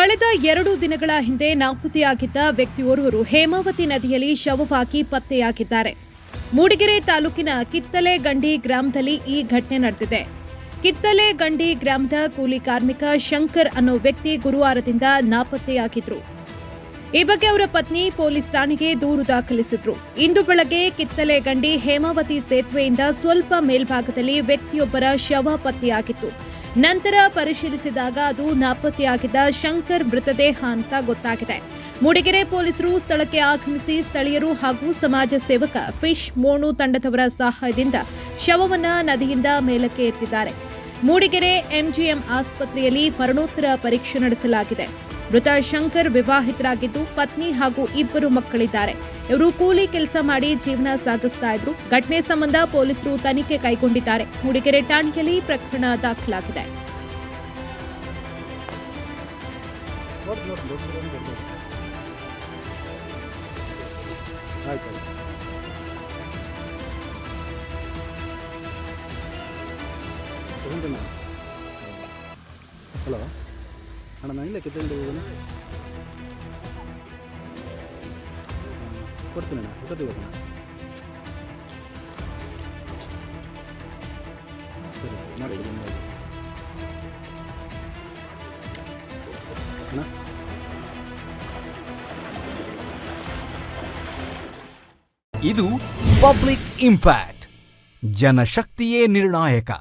ಕಳೆದ ಎರಡು ದಿನಗಳ ಹಿಂದೆ ನಾಪತ್ತೆಯಾಗಿದ್ದ ವ್ಯಕ್ತಿಯೋರ್ವರು ಹೇಮಾವತಿ ನದಿಯಲ್ಲಿ ಶವವಾಗಿ ಪತ್ತೆಯಾಗಿದ್ದಾರೆ. ಮೂಡಿಗೆರೆ ತಾಲೂಕಿನ ಕಿತ್ತಲೆ ಗಂಡಿ ಗ್ರಾಮದಲ್ಲಿ ಈ ಘಟನೆ ನಡೆದಿದೆ. ಕಿತ್ತಲೆ ಗಂಡಿ ಗ್ರಾಮದ ಕೂಲಿ ಕಾರ್ಮಿಕ ಶಂಕರ್ ಅನ್ನೋ ವ್ಯಕ್ತಿ ಗುರುವಾರದಿಂದ ನಾಪತ್ತೆಯಾಗಿದ್ರು. ಈ ಬಗ್ಗೆ ಅವರ ಪತ್ನಿ ಪೊಲೀಸ್ ಠಾಣೆಗೆ ದೂರು ದಾಖಲಿಸಿದ್ರು. ಇಂದು ಬೆಳಗ್ಗೆ ಕಿತ್ತಲೆ ಗಂಡಿ ಹೇಮಾವತಿ ಸೇತುವೆಯಿಂದ ಸ್ವಲ್ಪ ಮೇಲ್ಭಾಗದಲ್ಲಿ ವ್ಯಕ್ತಿಯೊಬ್ಬರ ಶವ ಪತ್ತೆಯಾಗಿತ್ತು. ನಂತರ ಪರಿಶೀಲಿಸಿದಾಗ ಅದು ನಾಪತ್ತೆಯಾಗಿದ್ದ ಶಂಕರ್ ಮೃತದೇಹ ಅಂತ ಗೊತ್ತಾಗಿದೆ. ಮೂಡಿಗೆರೆ ಪೊಲೀಸರು ಸ್ಥಳಕ್ಕೆ ಆಗಮಿಸಿ ಸ್ಥಳೀಯರು ಹಾಗೂ ಸಮಾಜ ಸೇವಕ ಫಿಶ್ ಮೋಣು ತಂಡದವರ ಸಹಾಯದಿಂದ ಶವವನ್ನ ನದಿಯಿಂದ ಮೇಲಕ್ಕೆ ಎತ್ತಿದ್ದಾರೆ. ಮೂಡಿಗೆರೆ ಎಂಜಿಎಂ ಆಸ್ಪತ್ರೆಯಲ್ಲಿ ಮರಣೋತ್ತರ ಪರೀಕ್ಷೆ ನಡೆಸಲಾಗಿದೆ. ಮೃತ ಶಂಕರ್ ವಿವಾಹಿತರಾಗಿದ್ದು, ಪತ್ನಿ ಹಾಗೂ ಇಬ್ಬರು ಮಕ್ಕಳಿದ್ದಾರೆ. ಇವರು ಕೂಲಿ ಕೆಲಸ ಮಾಡಿ ಜೀವನ ಸಾಗಿಸ್ತಾ ಇದ್ರು. ಘಟನೆ ಸಂಬಂಧ ಪೊಲೀಸರು ತನಿಖೆ ಕೈಗೊಂಡಿದ್ದಾರೆ. ಮೂಡಿಗೆರೆ ಠಾಣೆಯಲ್ಲಿ ಪ್ರಕರಣ ದಾಖಲಾಗಿದೆ. ಹಲೋ? ಅಣ್ಣ, ನಾನು ಇಲ್ಲ ಕಿತ್ತಂದು ಹೋಗೋಣ ಕೊಡ್ತೀನಿ ಅಣ್ಣ ಕೊಡ್ತೀವಿ ಅಣ್ಣ ಸರಿ ಮಾಡ್ತೀನಿ ಮಾಡಿ ಅಣ್ಣ ಇದು ಪಬ್ಲಿಕ್ ಇಂಪ್ಯಾಕ್ಟ್ ಜನಶಕ್ತಿಯೇ ನಿರ್ಣಾಯಕ